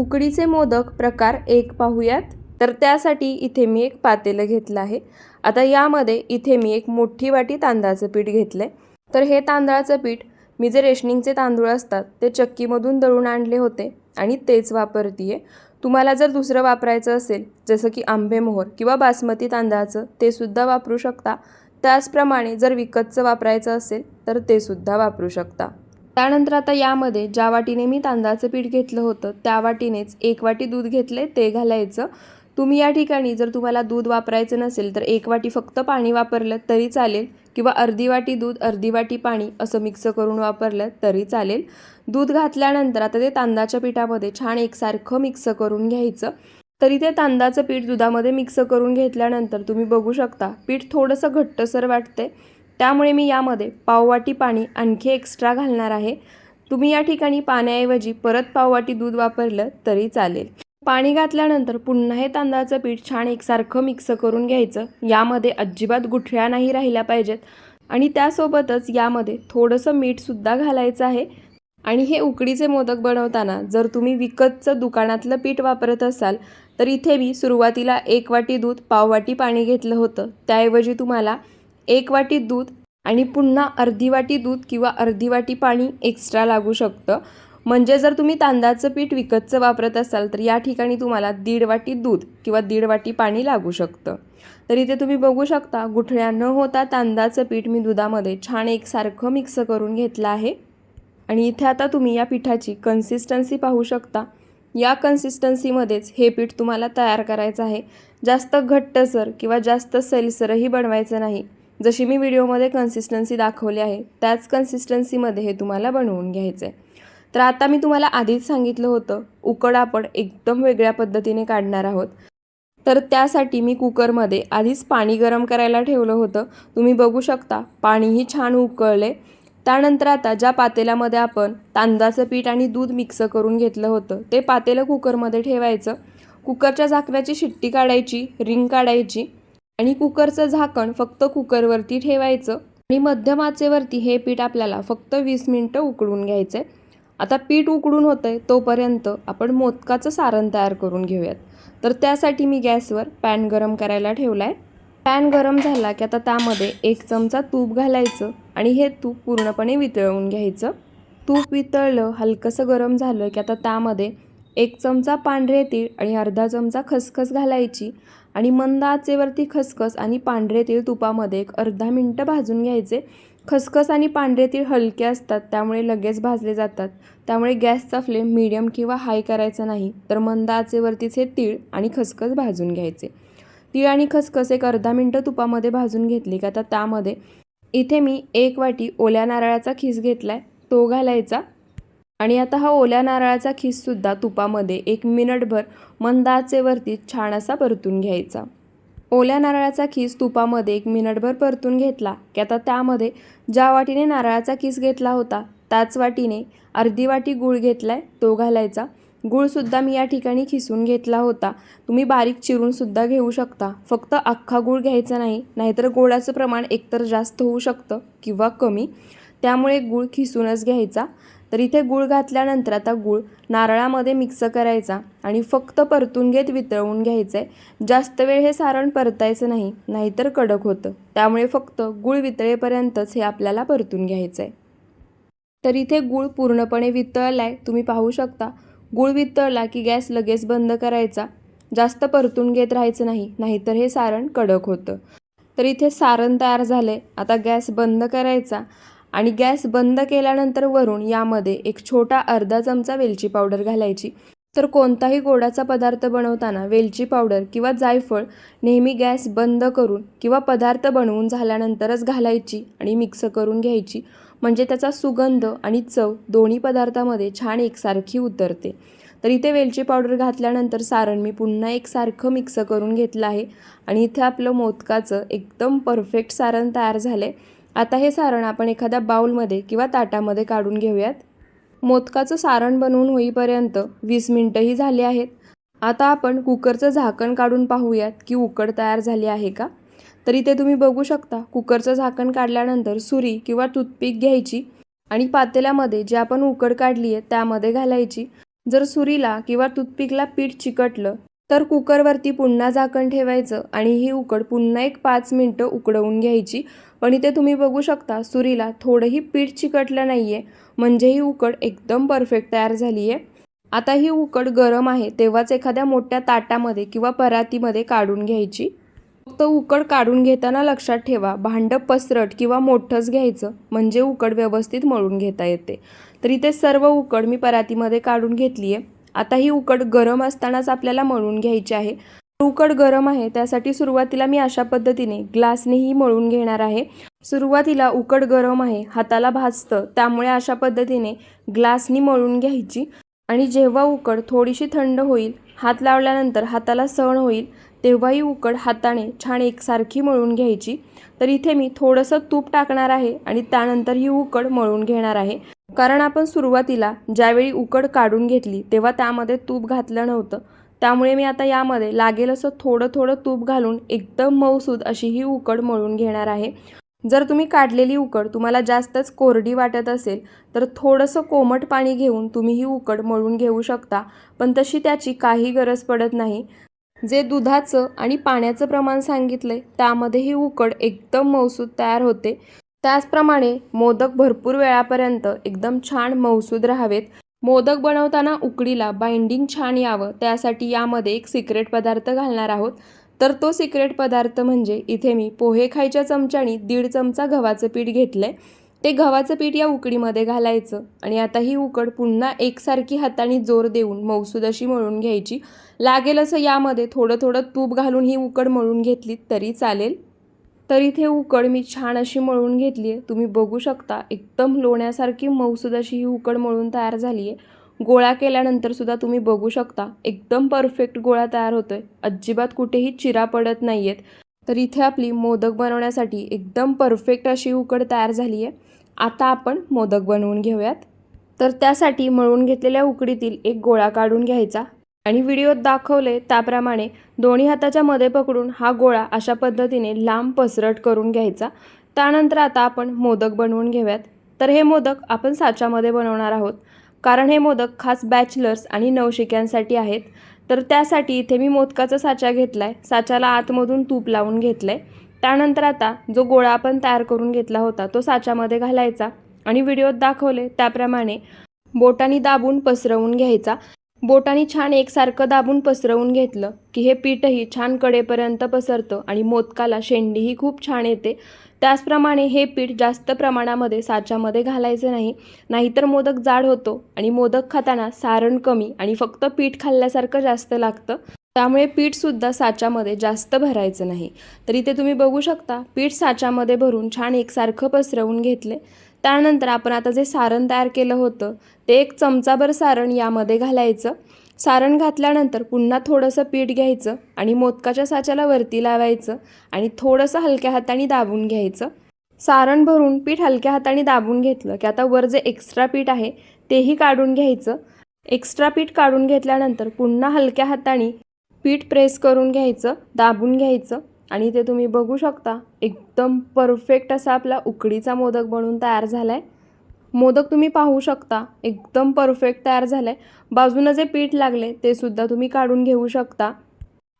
उकडीचे मोदक प्रकार एक पाहूयात. तर त्यासाठी इथे मी एक पातेलं घेतलं आहे. आता यामध्ये इथे मी एक मोठी वाटी तांदळाचं पीठ घेतलं आहे तर हे तांदळाचं पीठ मी जे रेशनिंगचे तांदूळ असतात ते चक्कीमधून दळून आणले होते आणि तेच वापरते आहे तुम्हाला जर दुसरं वापरायचं असेल जसं की आंबेमोहर किंवा बासमती तांदळाचं ते सुद्धा वापरू शकता. त्याचप्रमाणे जर विकतचं वापरायचं असेल तर ते सुद्धा वापरू शकता. त्यानंतर आता यामध्ये ज्या वाटीने मी तांदळाचं पीठ घेतलं होतं त्या वाटीनेच एक वाटी दूध घेतले ते घालायचं. तुम्ही या ठिकाणी जर तुम्हाला दूध वापरायचं नसेल तर एक वाटी फक्त पाणी वापरलं तरी चालेल किंवा अर्धी वाटी दूध अर्धी वाटी पाणी असं मिक्स करून वापरलं तरी चालेल. दूध घातल्यानंतर आता ते तांदळाच्या पिठामध्ये छान एकसारखं मिक्स करून घ्यायचं. तरी ते तांदळाचं पीठ दुधामध्ये मिक्स करून घेतल्यानंतर तुम्ही बघू शकता पीठ थोडंसं घट्टसर वाटते त्यामुळे मी यामध्ये पाववाटी पाणी आणखी एक्स्ट्रा घालणार आहे. तुम्ही या ठिकाणी पाण्याऐवजी परत पाववाटी दूध वापरलं तरी चालेल. पाणी घातल्यानंतर पुन्हा हे तांदळाचं पीठ छान एकसारखं मिक्स करून घ्यायचं. यामध्ये अजिबात गुठळ्या नाही राहिल्या पाहिजेत. आणि त्यासोबतच यामध्ये थोडंसं मीठसुद्धा घालायचं आहे. आणि हे उकडीचे मोदक बनवताना जर तुम्ही विकतचं दुकानातलं पीठ वापरत असाल तर इथे मी सुरुवातीला एक वाटी दूध पाववाटी पाणी घेतलं होतं. त्याऐवजी तुम्हाला एक वाटी दूध आणि पुन्हा अर्धी वाटी दूध किंवा अर्धी वाटी पाणी एक्स्ट्रा लागू शकतं. म्हणजे जर तुम्ही तांदळाचं पीठ विकतचं वापरत असाल तर या ठिकाणी तुम्हाला दीड वाटी दूध किंवा दीड वाटी पाणी लागू शकतं. तर इथे तुम्ही बघू शकता गुठळ्या न होता तांदळाचं पीठ मी दुधामध्ये छान एकसारखं मिक्स करून घेतलं आहे. आणि इथे आता तुम्ही या पिठाची कन्सिस्टन्सी पाहू शकता. या कन्सिस्टन्सीमध्येच हे पीठ तुम्हाला तयार करायचं आहे. जास्त घट्टसर किंवा जास्त सैलसरही बनवायचं नाही. जशी मी व्हिडिओमध्ये कन्सिस्टन्सी दाखवली आहे त्याच कन्सिस्टन्सीमध्ये हे तुम्हाला बनवून घ्यायचं आहे तर आता मी तुम्हाला आधीच सांगितलं होतं उकड आपण एकदम वेगळ्या पद्धतीने काढणार आहोत. तर त्यासाठी मी कुकरमध्ये आधीच पाणी गरम करायला ठेवलं होतं. तुम्ही बघू शकता पाणीही छान उकळले. त्यानंतर आता ज्या पातेल्यामध्ये आपण तांदळाचं पीठ आणि दूध मिक्स करून घेतलं होतं ते पातेलं कुकरमध्ये ठेवायचं. कुकरच्या झाकण्याची शिट्टी काढायची रिंग काढायची. आणि कुकरचं झाकण फक्त कुकरवरती ठेवायचं आणि मध्यम आचेवरती हे पीठ आपल्याला फक्त वीस मिनटं उकडून घ्यायचं आहे आता पीठ उकडून होतं आहे तोपर्यंत आपण मोदकाचं सारण तयार करून घेऊयात. तर त्यासाठी मी गॅसवर पॅन गरम करायला ठेवला आहे पॅन गरम झाला की आता त्यामध्ये एक चमचा तूप घालायचं आणि हे तूप पूर्णपणे वितळवून घ्यायचं. तूप वितळलं हलकंसं गरम झालं की आता त्यामध्ये एक चमचा पांढरे तीळ आणि अर्धा चमचा खसखस घालायची. आणि मंद आचेवरती खसखस आणि पांढरे तीळ तुपामध्ये एक अर्धा मिनटं भाजून घ्यायचे. खसखस आणि पांढरे तीळ हलके असतात त्यामुळे लगेच भाजले जातात. त्यामुळे गॅसचा फ्लेम मीडियम किंवा हाय करायचा नाही तर मंद आचेवरतीच हे तीळ आणि खसखस भाजून घ्यायचे. तीळ आणि खसखस एक अर्धा मिनटं तुपामध्ये भाजून घेतली की आता त्यामध्ये इथे मी एक वाटी ओल्या नारळाचा खीस घेतला आहे तो घालायचा. आणि आता हा ओल्या नारळाचा खीससुद्धा तुपामध्ये एक मिनिटभर मंद आचेवरती छान असा परतून घ्यायचा. ओल्या नारळाचा खीस तुपामध्ये एक मिनिटभर परतून घेतला की आता त्यामध्ये ज्या वाटीने नारळाचा खीस घेतला होता त्याच वाटीने अर्धी वाटी गूळ घेतला आहे तो घालायचा. गूळसुद्धा मी या ठिकाणी खिसून घेतला होता. तुम्ही बारीक चिरूनसुद्धा घेऊ शकता. फक्त अख्खा गूळ घ्यायचा नाही नाहीतर गोडाचं प्रमाण एकतर जास्त होऊ शकतं किंवा कमी. त्यामुळे गूळ खिसूनच घ्यायचा. तर इथे गूळ घातल्यानंतर आता गूळ नारळामध्ये मिक्स करायचा आणि फक्त परतून घेत वितळवून घ्यायचं. आहे जास्त वेळ हे सारण परतायचं नाही नाहीतर कडक होतं. त्यामुळे फक्त गूळ वितळेपर्यंतच हे आपल्याला परतून घ्यायचं आहे तर इथे गूळ पूर्णपणे वितळला आहे तुम्ही पाहू शकता. गूळ वितळला की गॅस लगेच बंद करायचा. जास्त परतून घेत राहायचं नाही नाहीतर हे सारण कडक होतं. तर इथे सारण तयार झालं आहे आता गॅस बंद करायचा. आणि गॅस बंद केल्यानंतर वरून यामध्ये एक छोटा अर्धा चमचा वेलची पावडर घालायची. तर कोणताही गोडाचा पदार्थ बनवताना वेलची पावडर किंवा जायफळ नेहमी गॅस बंद करून किंवा पदार्थ बनवून झाल्यानंतरच घालायची आणि मिक्स करून घ्यायची. म्हणजे त्याचा सुगंध आणि चव दोन्ही पदार्थामध्ये छान एकसारखी उतरते. तर इथे वेलची पावडर घातल्यानंतर सारण मी पुन्हा एकसारखं मिक्स करून घेतलं आहे. आणि इथे आपलं मोदकाचं एकदम परफेक्ट सारण तयार झालं आहे आता हे सारण आपण एखाद्या बाऊलमध्ये किंवा ताटामध्ये काढून घेऊयात. मोदकाचं सारण बनवून होईपर्यंत वीस मिनटंही झाली आहेत. आता आपण कुकरचं झाकण काढून पाहूयात की उकड तयार झाली आहे का? तर इथे तुम्ही बघू शकता कुकरचं झाकण काढल्यानंतर सुरी किंवा टूथपिक घ्यायची आणि पातेल्यामध्ये जे आपण उकड काढली आहे त्यामध्ये घालायची. जर सुरीला किंवा टूथपिकला पीठ चिकटलं तर कुकरवरती पुन्हा झाकण ठेवायचं आणि ही उकड पुन्हा एक पाच मिनटं उकडवून घ्यायची. पण इथे तुम्ही बघू शकता सुरीला थोडंही पीठ चिकटलं नाही आहे म्हणजे ही उकड एकदम परफेक्ट तयार झाली आहे आता ही उकड गरम आहे तेव्हाच एखाद्या मोठ्या ताटामध्ये किंवा परातीमध्ये काढून घ्यायची. फक्त उकड काढून घेताना लक्षात ठेवा भांडं पसरट किंवा मोठंच घ्यायचं म्हणजे उकड व्यवस्थित मळून घेता येते. तर इथे सर्व उकड मी परातीमध्ये काढून घेतली आहे आता ही उकड गरम असतानाच आपल्याला मळून घ्यायची आहे. उकड गरम आहे त्यासाठी सुरुवातीला मी अशा पद्धतीने ग्लासनेही मळून घेणार आहे. सुरुवातीला उकड गरम आहे हाताला भाजतं त्यामुळे अशा पद्धतीने ग्लासनी मळून घ्यायची. आणि जेव्हा उकड थोडीशी थंड होईल हात लावल्यानंतर हाताला सण होईल तेव्हाही उकड हाताने छान एकसारखी मळून घ्यायची. तर इथे मी थोडंसं तूप टाकणार आहे आणि त्यानंतर ही उकड मळून घेणार आहे. कारण आपण सुरुवातीला ज्यावेळी उकड काढून घेतली तेव्हा त्यामध्ये तूप घातलं नव्हतं. त्यामुळे मी आता यामध्ये लागेल असं थोडं थोडं तूप घालून एकदम मऊसूद अशी ही उकड मळून घेणार आहे. जर तुम्ही काढलेली उकड तुम्हाला जास्तच कोरडी वाटत असेल तर थोडंसं कोमट पाणी घेऊन तुम्ही ही उकड मळून घेऊ शकता पण तशी त्याची काही गरज पडत नाही. जे दुधाचं आणि पाण्याचं प्रमाण सांगितलं आहे त्यामध्ये ही उकड एकदम मौसूद तयार होते. त्याचप्रमाणे मोदक भरपूर वेळापर्यंत एकदम छान मौसूद राहावेत. मोदक बनवताना उकडीला बाइंडिंग छान यावं. त्यासाठी यामध्ये एक सिक्रेट पदार्थ घालणार आहोत. तर तो सिक्रेट पदार्थ म्हणजे इथे मी पोहे खायच्या चमच्यानी दीड चमचा गव्हाचं पीठ घेतलं आहे ते गव्हाचं पीठ या उकडीमध्ये घालायचं आणि आता ही उकड पुन्हा एकसारखी हाताने जोर देऊन मौसूद अशी मळून घ्यायची. लागेल असं यामध्ये थोडं थोडं तूप घालून ही उकड मळून घेतली तरी चालेल. तर इथे उकड मी छान अशी मळून घेतली आहे तुम्ही बघू शकता एकदम लोण्यासारखी मऊसूद अशी ही उकड मळून तयार झाली आहे गोळा केल्यानंतरसुद्धा तुम्ही बघू शकता एकदम परफेक्ट गोळा तयार होतो आहे अजिबात कुठेही चिरा पडत नाही आहेत तर इथे आपली मोदक बनवण्यासाठी एकदम परफेक्ट अशी उकड तयार झाली आहे आता आपण मोदक बनवून घेऊयात. तर त्यासाठी मळून घेतलेल्या उकडीतील एक गोळा काढून घ्यायचा. आणि व्हिडिओत दाखवले त्याप्रमाणे दोन्ही हाताच्या मध्ये पकडून हा गोळा अशा पद्धतीने लांब पसरट करून घ्यायचा. त्यानंतर आता आपण मोदक बनवून घेऊयात. तर हे मोदक आपण साच्यामध्ये बनवणार आहोत. कारण हे मोदक खास बॅचलर्स आणि नवशिक्यांसाठी आहेत. तर त्यासाठी इथे मी मोदकाचा साचा घेतला आहे साच्याला आतमधून तूप लावून घेतलं आहे त्यानंतर आता जो गोळा आपण तयार करून घेतला होता तो साच्यामध्ये घालायचा आणि व्हिडिओत दाखवले त्याप्रमाणे बोटानी दाबून पसरवून घ्यायचा. बोटानी छान एकसारखं दाबून पसरवून घेतलं की हे पीठही छान कडेपर्यंत पसरतं आणि मोदकाला शेंडीही खूप छान येते. त्याचप्रमाणे हे पीठ जास्त प्रमाणामध्ये साच्यामध्ये घालायचं नाही नाहीतर मोदक जाड होतो आणि मोदक खाताना सारण कमी आणि फक्त पीठ खाल्ल्यासारखं जास्त लागतं. त्यामुळे पीठसुद्धा साच्यामध्ये जास्त भरायचं नाही. तर इथे तुम्ही बघू शकता पीठ साच्यामध्ये भरून छान एकसारखं पसरवून घेतले. त्यानंतर आपण आता जे सारण तयार केलं होतं ते एक चमचाभर सारण यामध्ये घालायचं. सारण घातल्यानंतर पुन्हा थोडंसं पीठ घ्यायचं आणि मोदकाच्या साच्याला वरती लावायचं आणि थोडंसं हलक्या हाताने दाबून घ्यायचं. सारण भरून पीठ हलक्या हाताने दाबून घेतलं की आता वर जे एक्स्ट्रा पीठ आहे तेही काढून घ्यायचं. एक्स्ट्रा पीठ काढून घेतल्यानंतर पुन्हा हलक्या हाताने पीठ प्रेस करून घ्यायचं दाबून घ्यायचं. आणि ते तुम्ही बघू शकता. एकदम परफेक्ट असा आपला उकडीचा मोदक बनून तयार झाला आहे मोदक तुम्ही पाहू शकता. एकदम परफेक्ट तयार झालं आहे बाजूनं जे पीठ लागले ते सुद्धा तुम्ही काढून घेऊ शकता.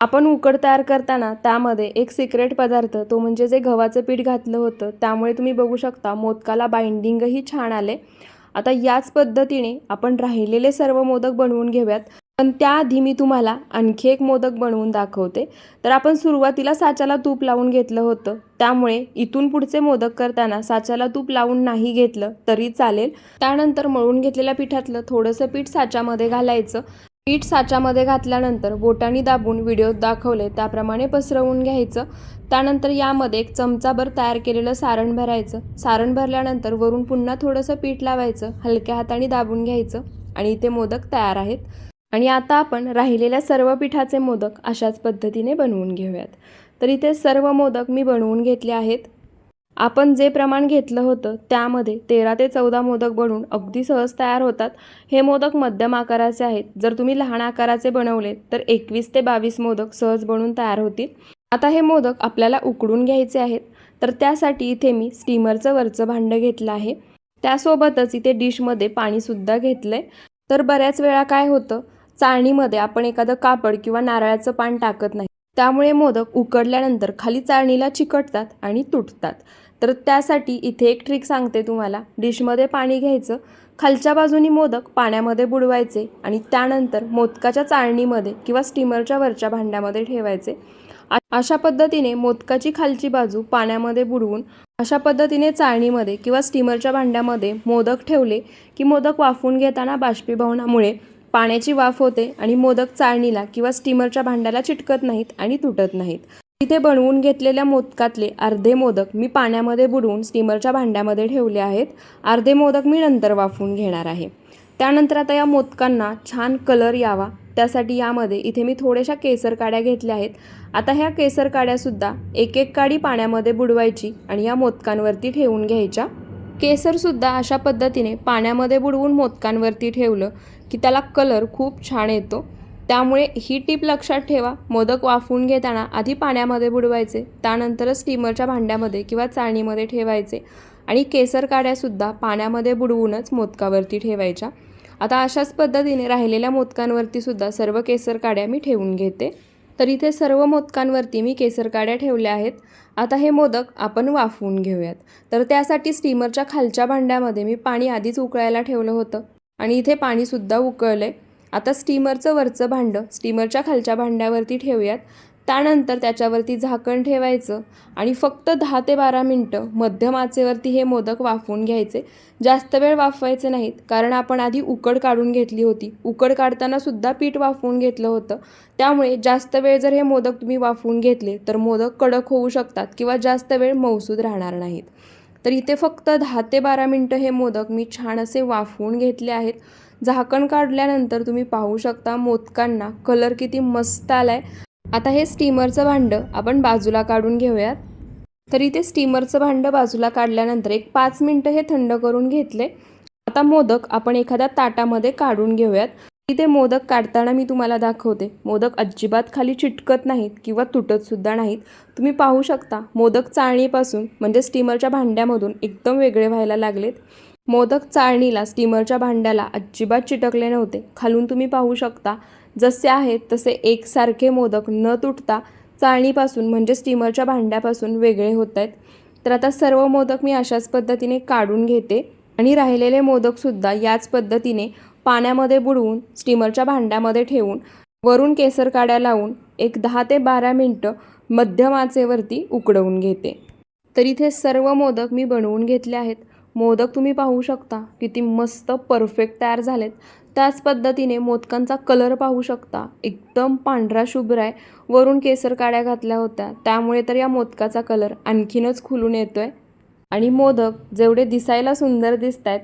आपण उकड तयार करताना त्यामध्ये एक सिक्रेट पदार्थ तो म्हणजे जे गव्हाचं पीठ घातलं होतं त्यामुळे तुम्ही बघू शकता मोदकाला बाइंडिंगही छान आले आता याच पद्धतीने आपण राहिलेले सर्व मोदक बनवून घेऊयात. पण त्याआधी मी तुम्हाला आणखी एक मोदक बनवून दाखवते. तर आपण सुरुवातीला साच्याला तूप लावून घेतलं होतं. त्यामुळे इथून पुढचे मोदक करताना साच्याला तूप लावून नाही घेतलं तरी चालेल. त्यानंतर मळून घेतलेल्या पिठातलं थोडंसं पीठ साच्यामध्ये घालायचं. पीठ साच्यामध्ये घातल्यानंतर बोटांनी दाबून व्हिडिओत दाखवले त्याप्रमाणे पसरवून घ्यायचं. त्यानंतर यामध्ये एक चमचाभर तयार केलेलं सारण भरायचं. सारण भरल्यानंतर वरून पुन्हा थोडंसं पीठ लावायचं हलक्या हाताने दाबून घ्यायचं आणि इथे मोदक तयार आहेत. आणि आता आपण राहिलेल्या सर्व पिठाचे मोदक अशाच पद्धतीने बनवून घेऊयात. तर इथे सर्व मोदक मी बनवून घेतले आहेत. आपण जे प्रमाण घेतलं होतं त्यामध्ये तेरा ते चौदा मोदक बनवून अगदी सहज तयार होतात. हे मोदक मध्यम आकाराचे आहेत. जर तुम्ही लहान आकाराचे बनवले तर एकवीस ते बावीस मोदक सहज बनवून तयार होतील. आता हे मोदक आपल्याला उकडून घ्यायचे आहेत. तर त्यासाठी इथे मी स्टीमरचं वरचं भांडं घेतलं आहे. त्यासोबतच इथे डिशमध्ये पाणीसुद्धा घेतलं आहे तर बऱ्याच वेळा काय होतं चाळणीमध्ये आपण एखादं कापड किंवा नारळाचं पान टाकत नाही. त्यामुळे मोदक उकडल्यानंतर खाली चाळणीला चिकटतात आणि तुटतात. तर त्यासाठी इथे एक ट्रिक सांगते तुम्हाला. डिशमध्ये पाणी घ्यायचं. खालच्या बाजूनी मोदक पाण्यामध्ये बुडवायचे आणि त्यानंतर मोदकाच्या चाळणीमध्ये किंवा स्टीमरच्या वरच्या भांड्यामध्ये ठेवायचे. अशा पद्धतीने मोदकाची खालची बाजू पाण्यामध्ये बुडवून अशा पद्धतीने चाळणीमध्ये किंवा स्टीमरच्या भांड्यामध्ये मोदक ठेवले की मोदक वाफून घेताना बाष्पीभवनामुळे पाण्याची वाफ होते आणि मोदक चाळणीला किंवा स्टीमरच्या भांड्याला चिटकत नाहीत आणि तुटत नाहीत. तिथे बनवून घेतलेल्या मोदकातले अर्धे मोदक मी पाण्यामध्ये बुडवून स्टीमरच्या भांड्यामध्ये ठेवले आहेत. अर्धे मोदक मी नंतर वाफवून घेणार आहे. त्यानंतर आता या मोदकांना छान कलर यावा. त्यासाठी यामध्ये इथे मी थोड्याशा केसर काड्या घेतल्या आहेत. आता ह्या केसर काड्यासुद्धा एक एक काडी पाण्यामध्ये बुडवायची आणि या मोदकांवरती ठेवून घ्यायच्या. केसरसुद्धा अशा पद्धतीने पाण्यामध्ये बुडवून मोदकांवरती ठेवलं की त्याला कलर खूप छान येतो. त्यामुळे ही टीप लक्षात ठेवा. मोदक वाफवून घेताना आधी पाण्यामध्ये बुडवायचे त्यानंतरच स्टीमरच्या भांड्यामध्ये किंवा चाळणीमध्ये ठेवायचे आणि केसर काड्यासुद्धा पाण्यामध्ये बुडवूनच मोदकावरती ठेवायच्या. आता अशाच पद्धतीने राहिलेल्या मोदकांवरती सुद्धा सर्व केसर काड्या मी ठेवून घेते. तर इथे सर्व मोदकांवरती मी केसर काड्या ठेवल्या आहेत. आता हे मोदक आपण वाफवून घेऊयात. तर त्यासाठी स्टीमरच्या खालच्या भांड्यामध्ये मी पाणी आधीच उकळायला ठेवलं होतं. आणि इथे पाणीसुद्धा उकळलं आहे आता स्टीमरचं वरचं भांडं स्टीमरच्या खालच्या भांड्यावरती ठेवूयात. त्यानंतर त्याच्यावरती झाकण ठेवायचं आणि फक्त दहा ते बारा मिनटं मध्यम आचेवरती हे मोदक वाफवून घ्यायचे. जास्त वेळ वाफवायचे नाहीत कारण आपण आधी उकड काढून घेतली होती. उकड काढताना सुद्धा पीठ वाफवून घेतलं होतं. त्यामुळे जास्त वेळ जर हे मोदक तुम्ही वाफवून घेतले तर मोदक कडक होऊ शकतात किंवा जास्त वेळ मौसूद राहणार नाहीत. तर इथे फक्त दहा ते बारा मिनटं हे मोदक मी छान असे वाफवून घेतले आहेत. झाकण काढल्यानंतर तुम्ही पाहू शकता मोदकांना कलर किती मस्त आलाय. आता हे स्टीमरचं भांडं आपण बाजूला काढून घेऊयात. तर इथे स्टीमरचं भांडं बाजूला काढल्यानंतर एक पाच मिनटं हे थंड करून घेतले. आता मोदक आपण एखाद्या ताटामध्ये काढून घेऊयात. इथे मोदक काढताना मी तुम्हाला दाखवते. मोदक अजिबात खाली चिटकत नाहीत किंवा तुटतसुद्धा नाहीत. तुम्ही पाहू शकता मोदक चाळणीपासून म्हणजे स्टीमरच्या भांड्यामधून एकदम वेगळे व्हायला लागलेत. मोदक चाळणीला स्टीमरच्या भांड्याला अजिबात चिटकले नव्हते. खालून तुम्ही पाहू शकता जसे आहेत तसे एकसारखे मोदक न तुटता चाळणीपासून म्हणजे स्टीमरच्या भांड्यापासून वेगळे होत आहेत. तर आता सर्व मोदक मी अशाच पद्धतीने काढून घेते. आणि राहिलेले मोदकसुद्धा याच पद्धतीने पाण्यामध्ये बुडवून स्टीमरच्या भांड्यामध्ये ठेवून वरून केसर काड्या लावून एक दहा ते बारा मिनटं मध्यम आचेवरती उकडवून घेते. तर इथे सर्व मोदक मी बनवून घेतले आहेत. मोदक तुम्ही पाहू शकता. किती मस्त परफेक्ट तयार झालेत. त्याच पद्धतीने मोदकांचा कलर पाहू शकता. एकदम पांढरा शुभ्र आहे. वरून केसर काड्या घातल्या होत्या. त्यामुळे तर या मोदकाचा कलर आणखीनच खुलून येतो आहे आणि मोदक जेवढे दिसायला सुंदर दिसत आहेत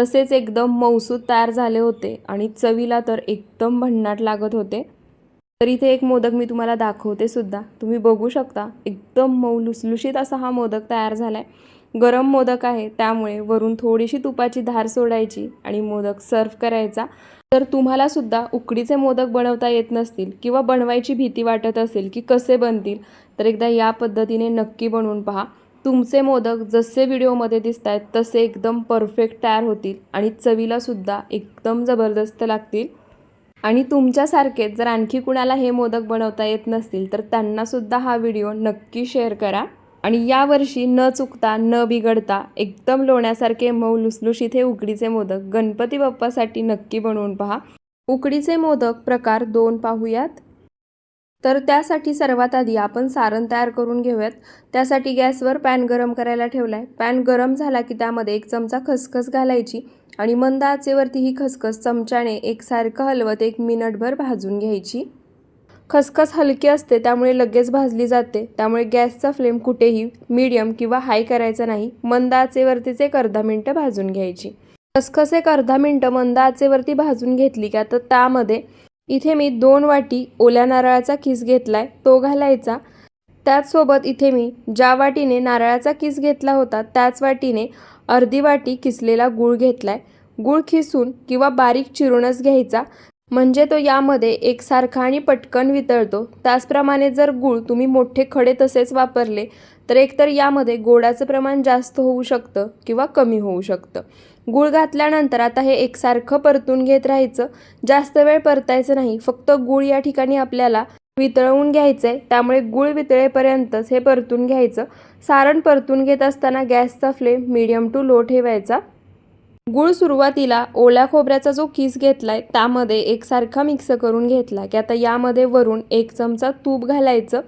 तसेच एकदम मौसूद तयार झाले होते आणि चवीला तर एकदम भन्नाट लागत होते. तर इथे एक मोदक मी तुम्हाला दाखवते सुद्धा. तुम्ही बघू शकता एकदम मऊ लुसलुशीत असा हा मोदक तयार झाला आहे गरम मोदक आहे त्यामुळे वरून थोडीशी तुपाची धार सोडायची आणि मोदक सर्व करायचा. तर तुम्हाला सुद्धा उकडीचे मोदक बनवता येत नसतील किंवा बनवायची भीती वाटत असेल की कसे बनतील तर एकदा या पद्धतीने नक्की बनवून पहा. तुमचे मोदक जसे व्हिडिओमध्ये दिसत आहेत तसे एकदम परफेक्ट तयार होतील आणि चवीलासुद्धा एकदम जबरदस्त लागतील. आणि तुमच्यासारखेच जर आणखी कुणाला हे मोदक बनवता येत नसतील तर त्यांनासुद्धा हा व्हिडिओ नक्की शेअर करा. आणि यावर्षी न चुकता न बिघडता एकदम लोण्यासारखे मऊ लुसलुशीत हे उकडीचे मोदक गणपती बाप्पासाठी नक्की बनवून पहा. उकडीचे मोदक प्रकार दोन पाहूयात. तर त्यासाठी सर्वात आधी आपण सारण तयार करून घेऊयात. त्यासाठी गॅसवर पॅन गरम करायला ठेवला आहे पॅन गरम झाला की त्यामध्ये एक चमचा खसखस घालायची आणि मंद आचेवरती ही खसखस चमच्याने एकसारखं हलवत एक मिनिटभर भाजून घ्यायची. खसखस हलकी असते त्यामुळे लगेच भाजली जाते. त्यामुळे गॅसचा फ्लेम कुठेही मीडियम किंवा हाय करायचा नाही. मंद आचेवरतीच एक अर्धा मिनटं भाजून घ्यायची. खसखस एक अर्धा मिनटं मंद आचेवरती भाजून घेतली की आता त्यामध्ये इथे मी दोन वाटी ओल्या नारळाचा किस घेतलाय तो घालायचा. त्याचसोबत इथे मी ज्या वाटीने नारळाचा किस घेतला होता त्याच वाटीने अर्धी वाटी किसलेला गूळ घेतलाय. गूळ खिसून किंवा बारीक चिरूनच घ्यायचा. म्हणजे तो यामध्ये एकसारखा आणि पटकन वितळतो. त्याचप्रमाणे जर गूळ तुम्ही मोठे खडे तसेच वापरले तर एकतर यामध्ये गोडाचं प्रमाण जास्त होऊ शकतं किंवा कमी होऊ शकतं. गूळ घातल्यानंतर आता हे एकसारखं परतून घेत राहायचं. जास्त वेळ परतायचं नाही. फक्त गूळ या ठिकाणी आपल्याला वितळवून घ्यायचं आहे त्यामुळे गूळ वितळेपर्यंतच हे परतून घ्यायचं. सारण परतून घेत असताना गॅसचा फ्लेम मिडियम टू लो ठेवायचा. गूळ सुरुवातीला ओल्या खोबऱ्याचा जो किस घेतला आहे त्यामध्ये एकसारखा मिक्स करून घेतला की आता यामध्ये वरून एक चमचा तूप घालायचं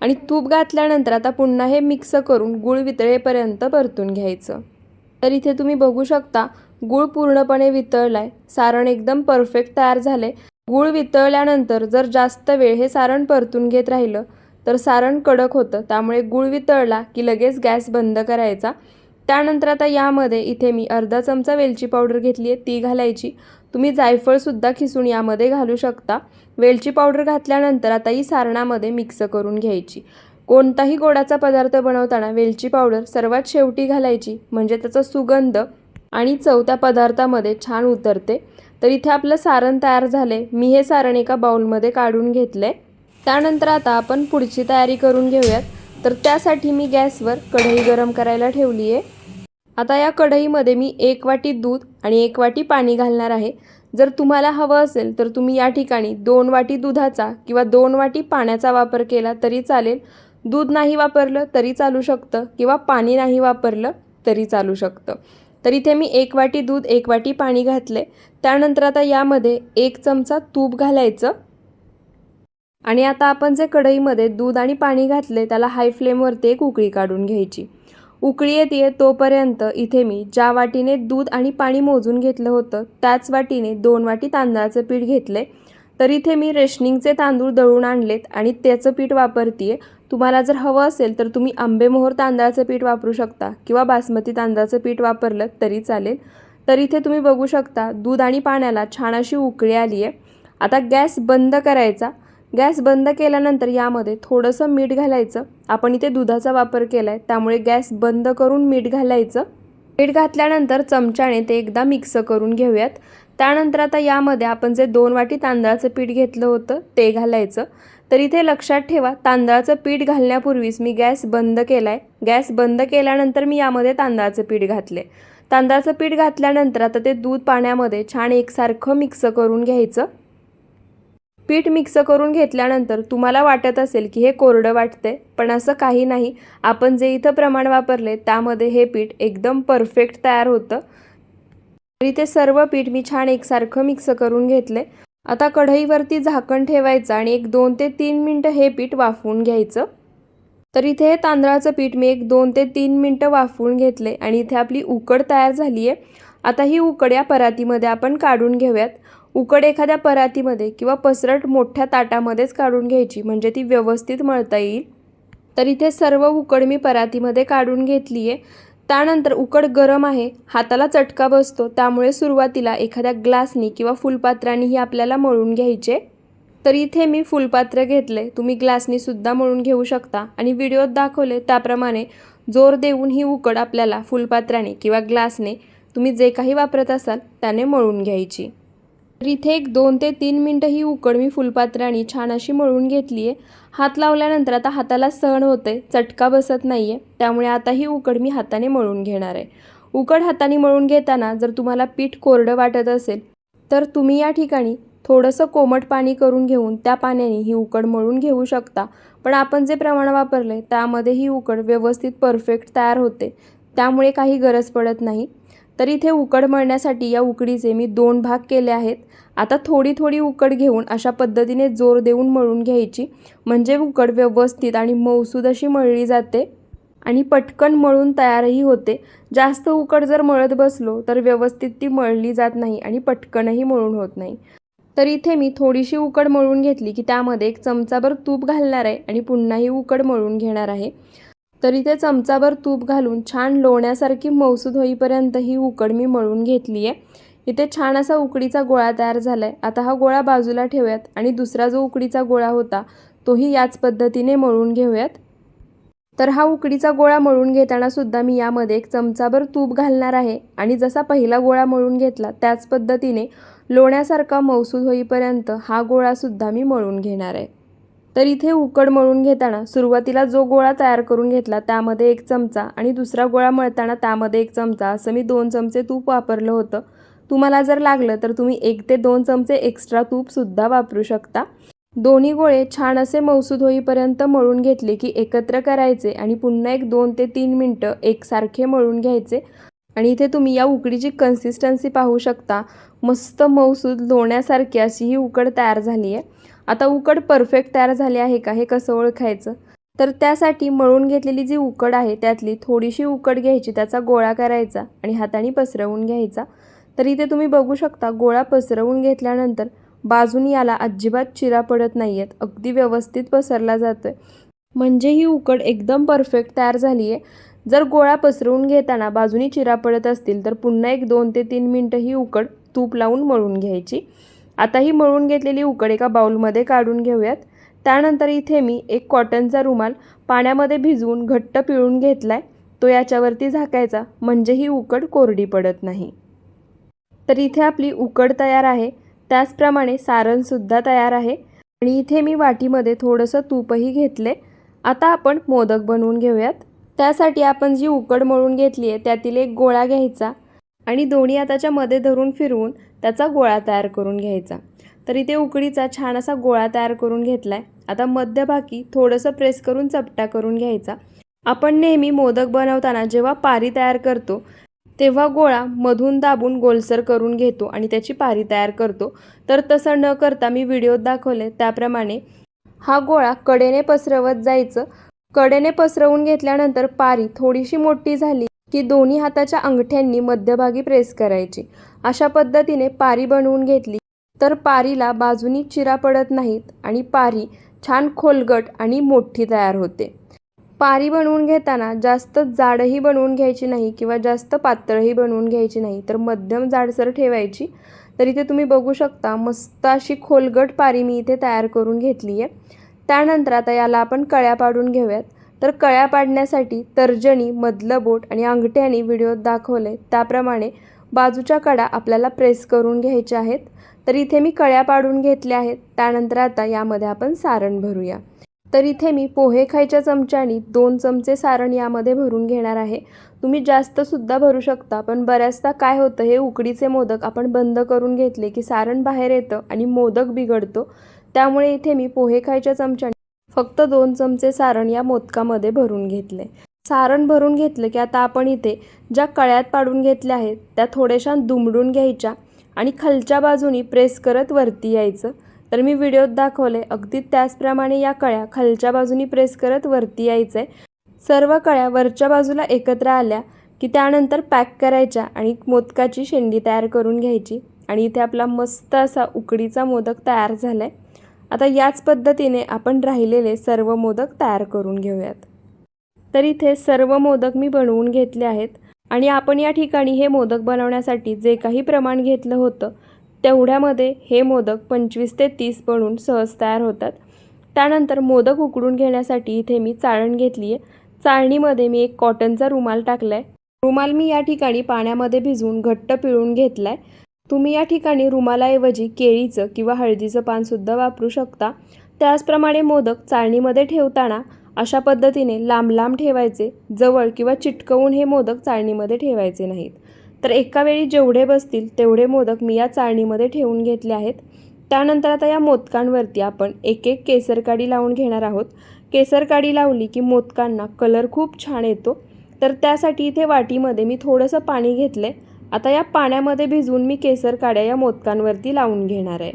आणि तूप घातल्यानंतर आता पुन्हा हे मिक्स करून गूळ वितळेपर्यंत परतून घ्यायचं. तर इथे तुम्ही बघू शकता गूळ पूर्णपणे वितळलाय. सारण एकदम परफेक्ट तयार झाले गूळ वितळल्यानंतर जर जास्त वेळ हे सारण परतून घेत राहिलं तर सारण कडक होतं. त्यामुळे गूळ वितळला की लगेच गॅस बंद करायचा. त्यानंतर आता यामध्ये इथे मी अर्धा चमचा वेलची पावडर घेतली आहे ती घालायची. तुम्ही जायफळसुद्धा खिसून यामध्ये घालू शकता. वेलची पावडर घातल्यानंतर आता ही सारणामध्ये मिक्स करून घ्यायची. कोणताही गोडाचा पदार्थ बनवताना वेलची पावडर सर्वात शेवटी घालायची म्हणजे त्याचा सुगंध आणि चव त्या पदार्थामध्ये छान उतरते. तर इथे आपलं सारण तयार झाले मी हे सारण एका बाऊलमध्ये काढून घेतले त्यानंतर आता आपण पुढची तयारी करून घेऊयात. तर त्यासाठी मी गॅसवर कढई गरम करायला ठेवली आहे आता या कढईमध्ये मी एक वाटी दूध आणि एक वाटी पाणी घालणार आहे. जर तुम्हाला हवं असेल तर तुम्ही या ठिकाणी दोन वाटी दुधाचा किंवा दोन वाटी पाण्याचा वापर केला तरी चालेल. दूध नाही वापरलं तरी चालू शकतं किंवा पाणी नाही वापरलं तरी चालू शकतं. तर इथे मी एक वाटी दूध एक वाटी पाणी घातले. त्यानंतर आता यामध्ये एक चमचा तूप घालायचं. आणि आता आपण जे कढईमध्ये दूध आणि पाणी घातले त्याला हाय फ्लेमवरती एक उकळी काढून घ्यायची. उकळी येते तोपर्यंत इथे मी ज्या वाटीने दूध आणि पाणी मोजून घेतलं होतं त्याच वाटीने दोन वाटी तांदळाचं पीठ घेतले. तर इथे मी रेशनिंगचे तांदूळ दळून आणलेत आणि त्याचं पीठ वापरते तुम्हाला जर हवं असेल तर तुम्ही आंबेमोहर तांदळाचं पीठ वापरू शकता किंवा बासमती तांदळाचं पीठ वापरलं तरी चालेल. तर इथे तुम्ही बघू शकता दूध आणि पाण्याला छान अशी उकळी आली आहे. आता गॅस बंद करायचा. गॅस बंद केल्यानंतर यामध्ये थोडंसं मीठ घालायचं. आपण इथे दुधाचा वापर केला आहे त्यामुळे गॅस बंद करून मीठ घालायचं. मीठ घातल्यानंतर चमच्याने ते एकदा मिक्स करून घेऊयात. त्यानंतर आता यामध्ये आपण जे दोन वाटी तांदळाचं पीठ घेतलं होतं ते घालायचं. तर इथे लक्षात ठेवा तांदळाचं पीठ घालण्यापूर्वीच मी गॅस बंद केला आहे गॅस बंद केल्यानंतर मी यामध्ये तांदळाचं पीठ घातले तांदळाचं पीठ घातल्यानंतर आता ते दूध पाण्यामध्ये छान एकसारखं मिक्स करून घ्यायचं. पीठ मिक्स करून घेतल्यानंतर तुम्हाला वाटत असेल की हे कोरडं वाटते पण असं काही नाही. आपण जे इथं प्रमाण वापरले त्यामध्ये हे पीठ एकदम परफेक्ट तयार होतं. तरी ते सर्व पीठ मी छान एकसारखं मिक्स करून घेतले आता कढईवरती झाकण ठेवायचं आणि एक दोन ते तीन मिनटं हे पीठ वाफवून घ्यायचं. तर इथे हे तांदळाचं पीठ मी एक दोन ते तीन मिनटं वाफवून घेतले आणि इथे आपली उकड तयार झाली आहे आता ही उकड या परातीमध्ये आपण काढून घेऊयात. उकड एखाद्या परातीमध्ये किंवा पसरट मोठ्या ताटामध्येच काढून घ्यायची म्हणजे ती व्यवस्थित मळता येईल. तर इथे सर्व उकड मी परातीमध्ये काढून घेतली आहे त्यानंतर उकड गरम आहे हाताला चटका बसतो त्यामुळे सुरुवातीला एखाद्या ग्लासनी किंवा फुलपात्रानेही आपल्याला मळून घ्यायचे. तर इथे मी फुलपात्र घेतले तुम्ही ग्लासनीसुद्धा मळून घेऊ शकता. आणि व्हिडिओत दाखवले त्याप्रमाणे जोर देऊन ही उकड आपल्याला फुलपात्राने किंवा ग्लासने तुम्ही जे काही वापरत असाल त्याने मळून घ्यायची. तर इथे एक दोन ते तीन मिनटं ही उकड मी फुलपात्राने छान अशी मळून घेतली आहे. हात लावल्यानंतर आता हाताला सहन होते चटका बसत नाही आहे त्यामुळे आता ही उकड मी हाताने मळून घेणार आहे. उकड हाताने मळून घेताना जर तुम्हाला पीठ कोरडं वाटत असेल तर तुम्ही या ठिकाणी थोडंसं कोमट पाणी करून घेऊन त्या पाण्याने ही उकड मळून घेऊ शकता. पण आपण जे प्रमाण वापरले त्यामध्ये ही उकड व्यवस्थित परफेक्ट तयार होते. त्यामुळे काही गरज पडत नाही. तर इथे उकड मळण्यासाठी या उकडीचे मी दोन भाग केले आहेत. आता थोडी थोडी उकड घेऊन अशा पद्धतीने जोर देऊन मळून घ्यायची. म्हणजे उकड व्यवस्थित आणि मौसूद अशी मळली जाते आणि पटकन मळून तयारही होते. जास्त उकड जर मळत बसलो तर व्यवस्थित ती मळली जात नाही आणि पटकनही मळून होत नाही. तर इथे मी थोडीशी उकड मळून घेतली की त्यामध्ये एक चमचाभर तूप घालणार आहे आणि पुन्हा ही उकड मळून घेणार आहे. तर इथे चमचाभर तूप घालून छान लोण्यासारखी मौसूद होईपर्यंत ही उकड मी मळून घेतली आहे इथे छान असा उकडीचा गोळा तयार झाला आहे आता हा गोळा बाजूला ठेवूयात आणि दुसरा जो उकडीचा गोळा होता तोही याच पद्धतीने मळून घेऊयात. तर हा उकडीचा गोळा मळून घेताना सुद्धा मी यामध्ये एक चमचाभर तूप घालणार आहे आणि जसा पहिला गोळा मळून घेतला त्याच पद्धतीने लोण्यासारखा मौसूद होईपर्यंत हा गोळासुद्धा मी मळून घेणार आहे. तर इथे उकड मळून घेताना सुरुवातीला जो गोळा तयार करून घेतला त्यामध्ये एक चमचा आणि दुसरा गोळा मळताना त्यामध्ये एक चमचा असं मी दोन चमचे तूप वापरलं होतं. तुम्हाला जर लागलं तर तुम्ही एक ते दोन चमचे एक्स्ट्रा तूपसुद्धा वापरू शकता. दोन्ही गोळे छान असे मौसूद होईपर्यंत मळून घेतले की एकत्र करायचे आणि पुन्हा एक दोन ते तीन मिनटं एकसारखे मळून घ्यायचे. आणि इथे तुम्ही या उकडीची कन्सिस्टन्सी पाहू शकता. मस्त मौसूद लोण्यासारखी अशी ही उकड तयार झाली आहे आता उकड परफेक्ट तयार झाली आहे का? हे कसं ओळखायचं? तर त्यासाठी मळून घेतलेली जी उकड आहे त्यातली थोडीशी उकड घ्यायची त्याचा गोळा करायचा आणि हाताने पसरवून घ्यायचा. तर इथे तुम्ही बघू शकता गोळा पसरवून घेतल्यानंतर बाजून याला अजिबात चिरा पडत नाही आहेत अगदी व्यवस्थित पसरला जातो आहे म्हणजे ही उकड एकदम परफेक्ट तयार झाली आहे जर गोळा पसरवून घेताना बाजूनी चिरा पडत असतील तर पुन्हा एक दोन ते तीन मिनटं ही उकड तूप लावून मळून घ्यायची. आता ही मळून घेतलेली उकड एका बाऊलमध्ये काढून घेऊयात. त्यानंतर इथे मी एक कॉटनचा रुमाल पाण्यामध्ये भिजवून घट्ट पिळून घेतला आहे तो याच्यावरती झाकायचा म्हणजे ही उकड कोरडी पडत नाही. तर इथे आपली उकड तयार आहे. त्याचप्रमाणे सारणसुद्धा तयार आहे. आणि इथे मी वाटीमध्ये थोडंसं तूपही घेतले. आता आपण मोदक बनवून घेऊयात. त्यासाठी आपण जी उकड मळून घेतली आहे त्यातील एक गोळा घ्यायचा आणि दोन्ही हाताच्या मध्ये धरून फिरवून त्याचा गोळा तयार करून घ्यायचा. तर इथे उकडीचा छान असा गोळा तयार करून घेतला आहे आता मध्यभागी थोडंसं प्रेस करून चपटा करून घ्यायचा. आपण नेहमी मोदक बनवताना जेव्हा पारी तयार करतो तेव्हा गोळा मधून दाबून गोलसर करून घेतो आणि त्याची पारी तयार करतो. तर तसं न करता मी व्हिडिओत दाखवले त्याप्रमाणे हा गोळा कडेने पसरवत जायचं. कडेने पसरवून घेतल्यानंतर पारी थोडीशी मोठी झाली. की दोन्ही हाताच्या अंगठ्यांनी मध्यभागी प्रेस करायची. अशा पद्धतीने पारी बनवून घेतली तर पारीला बाजूनी चिरा पडत नाहीत आणि पारी छान खोलगट आणि मोठी तयार होते. पारी बनवून घेताना जास्त जाडही बनवून घ्यायची नाही किंवा जास्त पातळही बनवून घ्यायची नाही तर मध्यम जाडसर ठेवायची. तर इथे तुम्ही बघू शकता मस्त अशी खोलगट पारी मी इथे तयार करून घेतली आहे त्यानंतर आता याला आपण कळ्या पाडून घेऊयात. तर कळ्या पाडण्यासाठी तर्जनी मधलं बोट आणि अंगठ्याने व्हिडिओत दाखवले. त्याप्रमाणे बाजूच्या कडा आपल्याला प्रेस करून घ्यायच्या आहेत. तर इथे मी कळ्या पाडून घेतल्या आहेत. त्यानंतर आता यामध्ये आपण सारण भरूया. तर इथे मी पोहे खायच्या चमच्यानी दोन चमचे सारण यामध्ये भरून घेणार आहे. तुम्ही जास्तसुद्धा भरू शकता पण बऱ्याचदा काय होतं हे उकडीचे मोदक आपण बंद करून घेतले की सारण बाहेर येतं आणि मोदक बिघडतो. त्यामुळे इथे मी पोहे खायच्या चमच्याने फक्त दोन चमचे सारण या मोदकामध्ये भरून घेतले. सारण भरून घेतलं की आता आपण इथे ज्या कळ्यात पाडून घेतल्या आहेत त्या थोड्याशा दुमडून घ्यायच्या आणि खालच्या बाजूनी प्रेस करत वरती यायचं. तर मी व्हिडिओत दाखवले अगदी त्याचप्रमाणे या कळ्या खालच्या बाजूनी प्रेस करत वरती यायचं आहे सर्व कळ्या वरच्या बाजूला एकत्र आल्या की त्यानंतर पॅक करायच्या आणि मोदकाची शेंडी तयार करून घ्यायची. आणि इथे आपला मस्त असा उकडीचा मोदक तयार झाला आहे आता याच पद्धतीने आपण राहिलेले सर्व मोदक तयार करून घेऊयात. तर इथे सर्व मोदक मी बनवून घेतले आहेत आणि आपण या ठिकाणी हे मोदक बनवण्यासाठी जे काही प्रमाण घेतलं होतं तेवढ्यामध्ये हे मोदक पंचवीस ते तीस बनून सहज तयार होतात. त्यानंतर मोदक उकडून घेण्यासाठी इथे मी चाळण घेतली आहे. चाळणीमध्ये मी एक कॉटनचा रुमाल टाकला आहे रुमाल मी या ठिकाणी पाण्यामध्ये भिजवून घट्ट पिळून घेतला आहे तुम्ही या ठिकाणी रुमालाऐवजी केळीचं किंवा हळदीचं पानसुद्धा वापरू शकता. त्याचप्रमाणे मोदक चाळणीमध्ये ठेवताना अशा पद्धतीने लांब लांब ठेवायचे जवळ किंवा चिटकवून हे मोदक चाळणीमध्ये ठेवायचे नाहीत. तर एका वेळी जेवढे बसतील तेवढे मोदक मी या चाळणीमध्ये ठेवून घेतले आहेत. त्यानंतर आता या मोदकांवरती आपण एक एक केसरकाडी लावून घेणार आहोत. केसरकाडी लावली की मोदकांना कलर खूप छान येतो. तर त्यासाठी इथे वाटीमध्ये मी थोडंसं पाणी घेतलं आहे आता या पाण्यामध्ये भिजवून मी केसर काड्या या मोदकांवरती लावून घेणार आहे.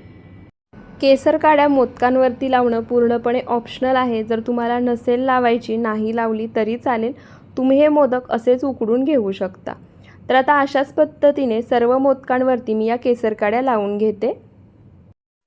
केसर काड्या मोदकांवरती लावणं पूर्णपणे ऑप्शनल आहे. जर तुम्हाला नसेल लावायची नाही लावली तरी चालेल. तुम्ही हे मोदक असेच उकडून घेऊ शकता. तर आता अशाच पद्धतीने सर्व मोदकांवरती मी या केसर काड्या लावून घेते.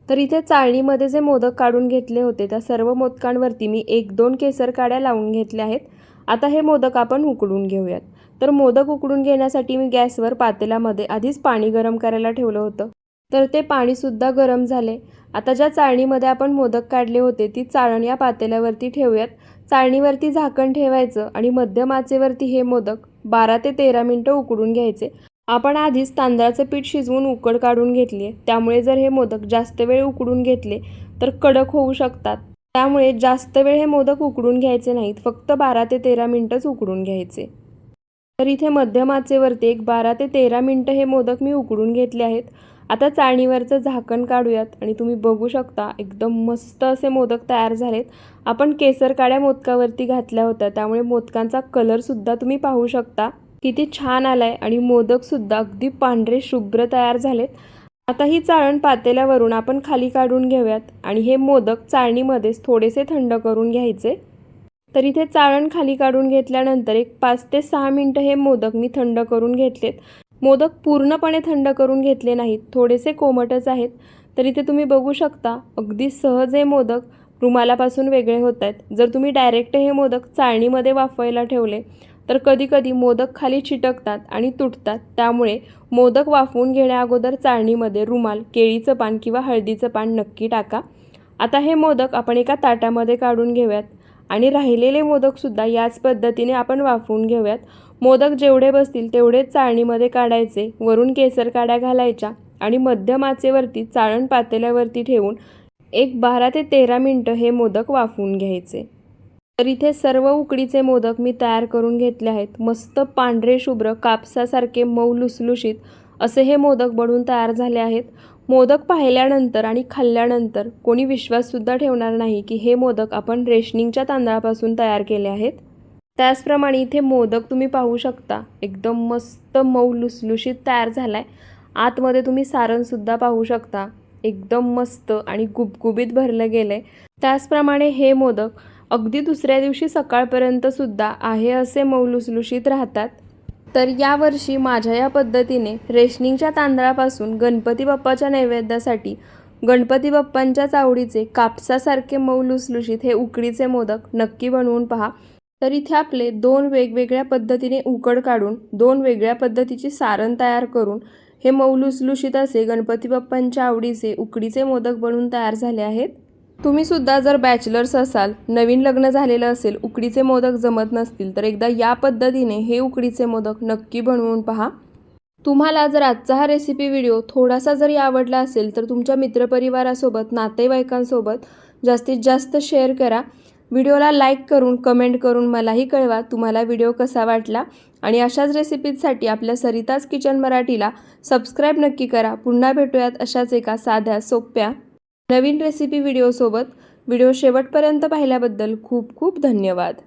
तर इथे चाळणीमध्ये जे मोदक काढून घेतले होते त्या सर्व मोदकांवरती मी एक दोन केसर काड्या लावून घेतल्या आहेत. आता हे मोदक आपण उकडून घेऊयात. तर मोदक उकडून घेण्यासाठी मी गॅसवर पातेल्यामध्ये आधीच पाणी गरम करायला ठेवलं होतं. तर ते पाणीसुद्धा गरम झाले. आता ज्या चाळणीमध्ये आपण मोदक काढले होते ती चाळण या पातेल्यावरती ठेवूयात. चाळणीवरती झाकण ठेवायचं आणि मध्यम आचेवरती हे मोदक बारा ते तेरा मिनटं उकडून घ्यायचे. आपण आधीच तांदळाचं पीठ शिजवून उकड काढून घेतली आहे त्यामुळे जर हे मोदक जास्त वेळ उकडून घेतले तर कडक होऊ शकतात. त्यामुळे जास्त वेळ हे मोदक उकडून घ्यायचे नाहीत. फक्त बारा ते तेरा मिनटंच उकडून घ्यायचे. तर इथे मध्यम आचेवरती एक बारा ते तेरा मिनटं हे मोदक मी उकडून घेतले आहेत. आता चाळणीवरचं झाकण काढूयात आणि तुम्ही बघू शकता एकदम मस्त असे मोदक तयार झालेत. आपण केसर काड्या मोदकावरती घातल्या होत्या त्यामुळे मोदकांचा कलरसुद्धा तुम्ही पाहू शकता. किती छान आलाय आणि मोदकसुद्धा अगदी पांढरे शुभ्र तयार झालेत. आता ही चाळण पातेल्यावरून आपण खाली काढून घेऊयात आणि हे मोदक चाळणीमध्येच थोडेसे थंड करून घ्यायचे. तर इथे चाळण खाली काढून घेतल्यानंतर एक पाच ते सहा मिनटं हे मोदक मी थंड करून घेतलेत. मोदक पूर्णपणे थंड करून घेतले नाहीत थोडेसे कोमटच आहेत. तर इथे तुम्ही बघू शकता अगदी सहज हे मोदक रुमालापासून वेगळे होत आहेत जर तुम्ही डायरेक्ट हे मोदक चाळणीमध्ये वाफवायला ठेवले तर कधीकधी मोदक खाली चिटकतात आणि तुटतात. त्यामुळे मोदक वाफवून घेण्याअगोदर चाळणीमध्ये रुमाल केळीचं पान किंवा हळदीचं पान नक्की टाका. आता हे मोदक आपण एका ताटामध्ये काढून घेऊयात. आणि राहिलेले मोदकसुद्धा याच पद्धतीने आपण वाफवून घेऊयात. मोदक जेवढे बसतील तेवढेच चाळणीमध्ये काढायचे वरून केसर काड्या घालायच्या आणि मध्यम आचेवरती चाळण पातेल्यावरती ठेवून एक बारा ते तेरा मिनटं हे मोदक वाफवून घ्यायचे. तर इथे सर्व उकडीचे मोदक मी तयार करून घेतले आहेत. मस्त पांढरे शुभ्र कापसासारखे मऊ लुसलुशीत असे हे मोदक बनून तयार झाले आहेत. मोदक पाहिल्यानंतर आणि खाल्ल्यानंतर कोणी विश्वाससुद्धा ठेवणार नाही की हे मोदक आपण रेशनिंगच्या तांदळापासून तयार केले आहेत. त्याचप्रमाणे इथे मोदक तुम्ही पाहू शकता. एकदम मस्त मऊ लुसलुशीत तयार झाला आहे आतमध्ये तुम्ही सारणसुद्धा पाहू शकता. एकदम मस्त आणि गुबगुबीत भरलं गेलं आहे त्याचप्रमाणे हे मोदक अगदी दुसऱ्या दिवशी सकाळपर्यंतसुद्धा आहे असे मऊ लुसलुशीत राहतात. तर यावर्षी माझ्या या पद्धतीने रेशनिंगच्या तांदळापासून गणपती बाप्पाच्या नैवेद्यासाठी गणपती बाप्पांच्याच आवडीचे कापसासारखे मऊ लुसलुशीत हे उकडीचे मोदक नक्की बनवून पहा. तर इथे आपले दोन वेगवेगळ्या पद्धतीने उकड काढून दोन वेगळ्या पद्धतीची सारण तयार करून हे मऊ लुसलुशीत असे गणपती बाप्पांच्या आवडीचे उकडीचे मोदक बनवून तयार झाले आहेत. तुम्ही सुद्धा जर बॅचलर्स असाल नवीन लग्न झालेलं असेल उकडीचे मोदक जमत नसतील तर एकदा या पद्धतीने हे उकडीचे मोदक नक्की बनवून पहा. तुम्हाला जर आजचा हा रेसिपी व्हिडिओ थोडासा जरी आवडला असेल तर तुमच्या मित्रपरिवारासोबत नातेवाईकांसोबत जास्तीत जास्त शेअर करा. व्हिडिओला लाईक करून कमेंट करून मलाही कळवा तुम्हाला व्हिडिओ कसा वाटला. आणि अशाच रेसिपीजसाठी आपल्या सरिताज किचन मराठीला सबस्क्राईब नक्की करा. पुन्हा भेटूयात अशाच एका साध्या सोप्या नवीन रेसिपी व्हिडिओसोबत व्हिडिओ शेवटपर्यंत पाहिल्याबद्दल खूप खूप धन्यवाद.